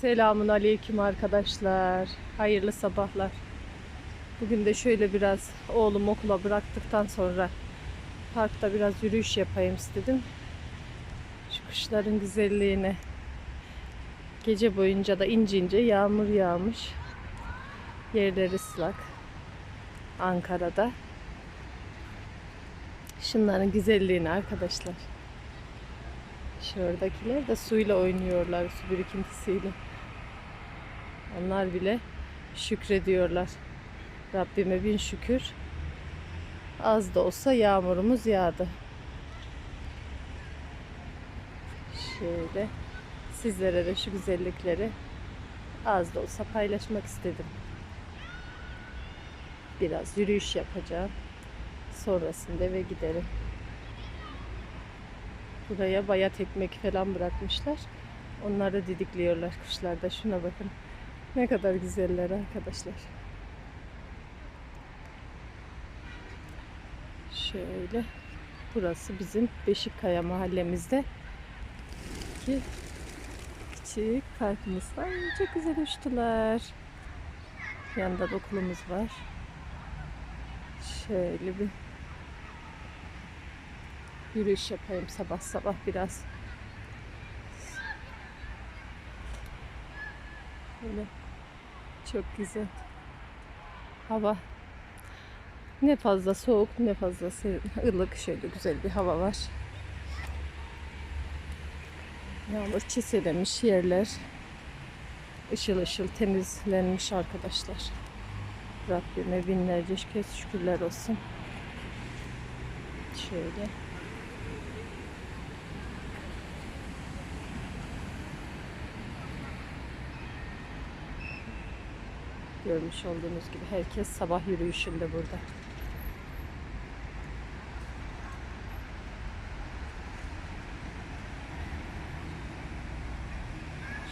Selamun aleyküm arkadaşlar. Hayırlı sabahlar. Bugün de şöyle biraz oğlum okula bıraktıktan sonra parkta biraz yürüyüş yapayım istedim. Şu kuşların güzelliğine. Gece boyunca da ince ince yağmur yağmış. Yerler ıslak. Ankara'da. Şunların güzelliğine arkadaşlar. Şuradakiler de suyla oynuyorlar, su birikintisiyle. Onlar bile şükrediyorlar. Rabbime bin şükür. Az da olsa yağmurumuz yağdı. Şöyle sizlere de şu güzellikleri az da olsa paylaşmak istedim. Biraz yürüyüş yapacağım. Sonrasında eve giderim. Buraya bayat ekmek falan bırakmışlar. Onları didikliyorlar kuşlar da. Şuna bakın. Ne kadar güzeller arkadaşlar. Şöyle. Burası bizim Beşikkaya mahallemizde ki küçük parkımız var. Çok güzel uçtular. Yanında da okulumuz var. Şöyle bir yürüyüş yapayım sabah sabah biraz. Böyle çok güzel. Hava ne fazla soğuk ne fazla ılık şöyle güzel bir hava var. Yağmur çiselemiş yerler. Işıl ışıl temizlenmiş arkadaşlar. Rabbime binlerce kez şükürler olsun. Şöyle. Görmüş olduğunuz gibi herkes sabah yürüyüşünde burada.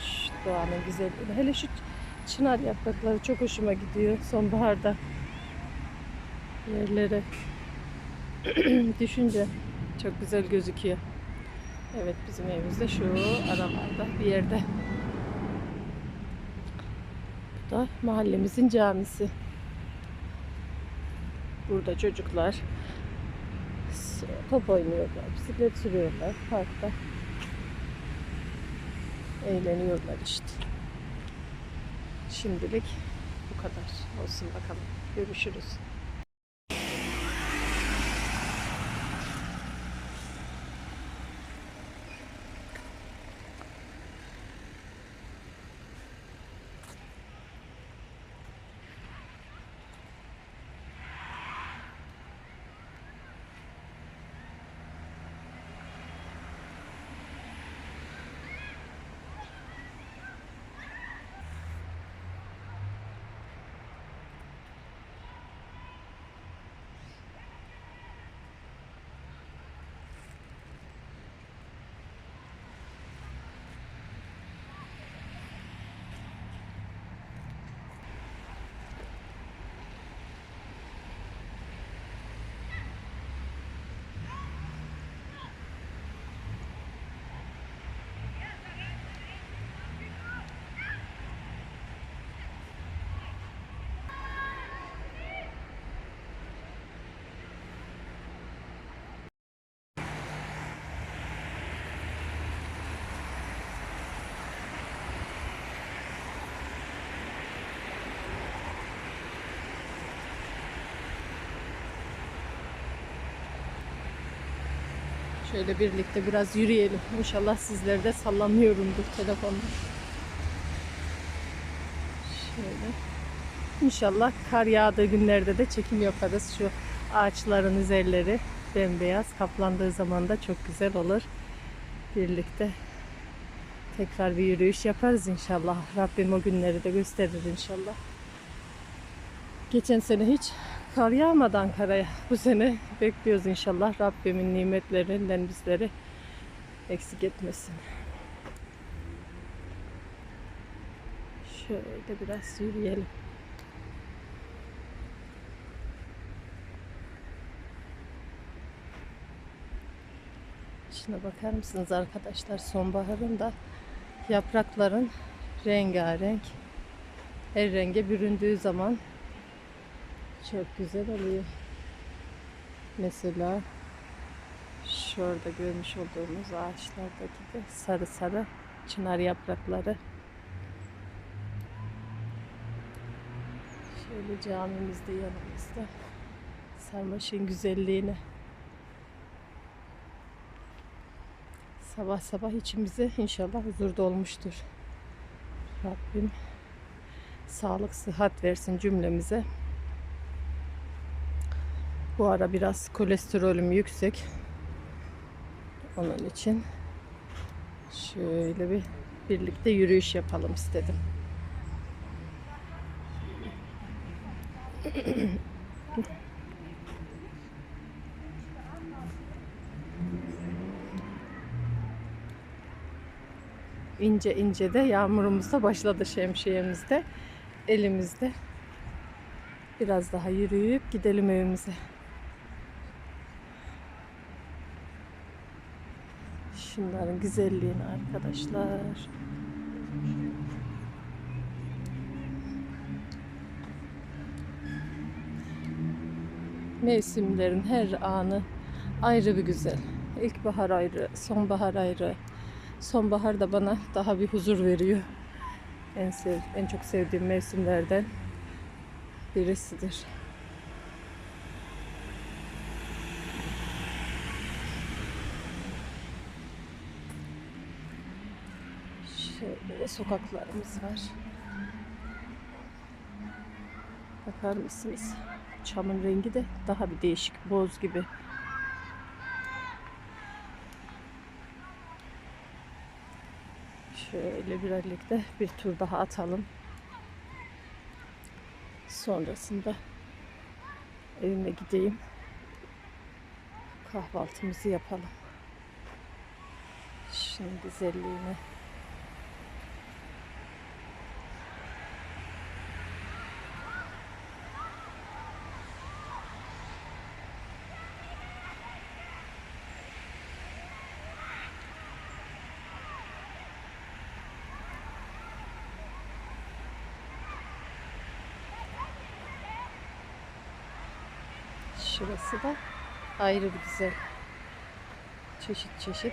Şu doğanın güzelliği. Hele şu çınar yaprakları çok hoşuma gidiyor sonbaharda. Yerlere düşünce çok güzel gözüküyor. Evet bizim evimizde şu aralarda bir yerde. Da mahallemizin camisi. Burada çocuklar top oynuyorlar, bisiklet sürüyorlar parkta. Eğleniyorlar işte. Şimdilik bu kadar olsun bakalım. Görüşürüz. Şöyle birlikte biraz yürüyelim. İnşallah sizleri de sallamıyorumdur telefonda. Şöyle. İnşallah kar yağdığı günlerde de çekim yaparız. Şu ağaçların üzerleri bembeyaz kaplandığı zaman da çok güzel olur. Birlikte tekrar bir yürüyüş yaparız inşallah. Rabbim o günleri de gösterir inşallah. Geçen sene hiç kar yağmadı Ankara'ya. Bu sene bekliyoruz inşallah. Rabbimin nimetlerinden bizleri eksik etmesin. Şöyle biraz yürüyelim. Şuna bakar mısınız arkadaşlar? Sonbaharın da yaprakların rengarenk. Her renge büründüğü zaman çok güzel oluyor. Mesela şurada görmüş olduğumuz ağaçlardaki de sarı sarı çınar yaprakları. Şöyle camimiz de yanımızda. Sarmaşın güzelliğine. Sabah sabah içimize inşallah huzur dolmuştur. Rabbim sağlık, sıhhat versin cümlemize. Bu ara biraz kolesterolüm yüksek. Onun için şöyle bir birlikte yürüyüş yapalım istedim. ince ince de yağmurumuz da başladı şemsiyemizde. Elimizde. Biraz daha yürüyüp gidelim evimize. Şunların güzelliğini arkadaşlar. Mevsimlerin her anı ayrı bir güzel. İlkbahar ayrı, sonbahar ayrı. Sonbahar da bana daha bir huzur veriyor. En sev, en çok sevdiğim mevsimlerden birisidir. Şöyle sokaklarımız var. Bakar mısınız? Çamın rengi de daha bir değişik, boz gibi. Şöyle birlikte bir tur daha atalım. Sonrasında evime gideyim. Kahvaltımızı yapalım. Şunun güzelliğine. Şurası da ayrı bir güzel. Çeşit çeşit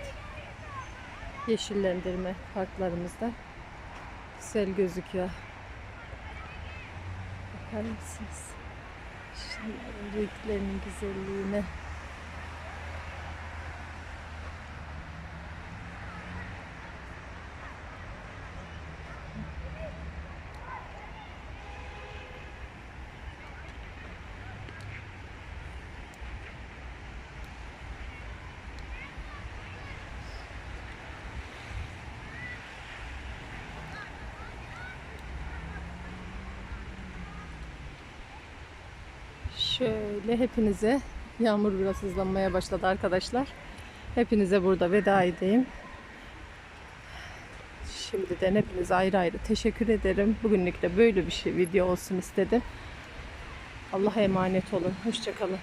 yeşillendirme parklarımızda güzel gözüküyor. Bakar mısınız? Şunların renklerinin güzelliğine. Şöyle hepinize yağmur biraz hızlanmaya başladı arkadaşlar. Hepinize burada veda edeyim. Şimdiden hepinize ayrı ayrı teşekkür ederim. Bugünlük de böyle bir şey video olsun istedim. Allah'a emanet olun. Hoşçakalın.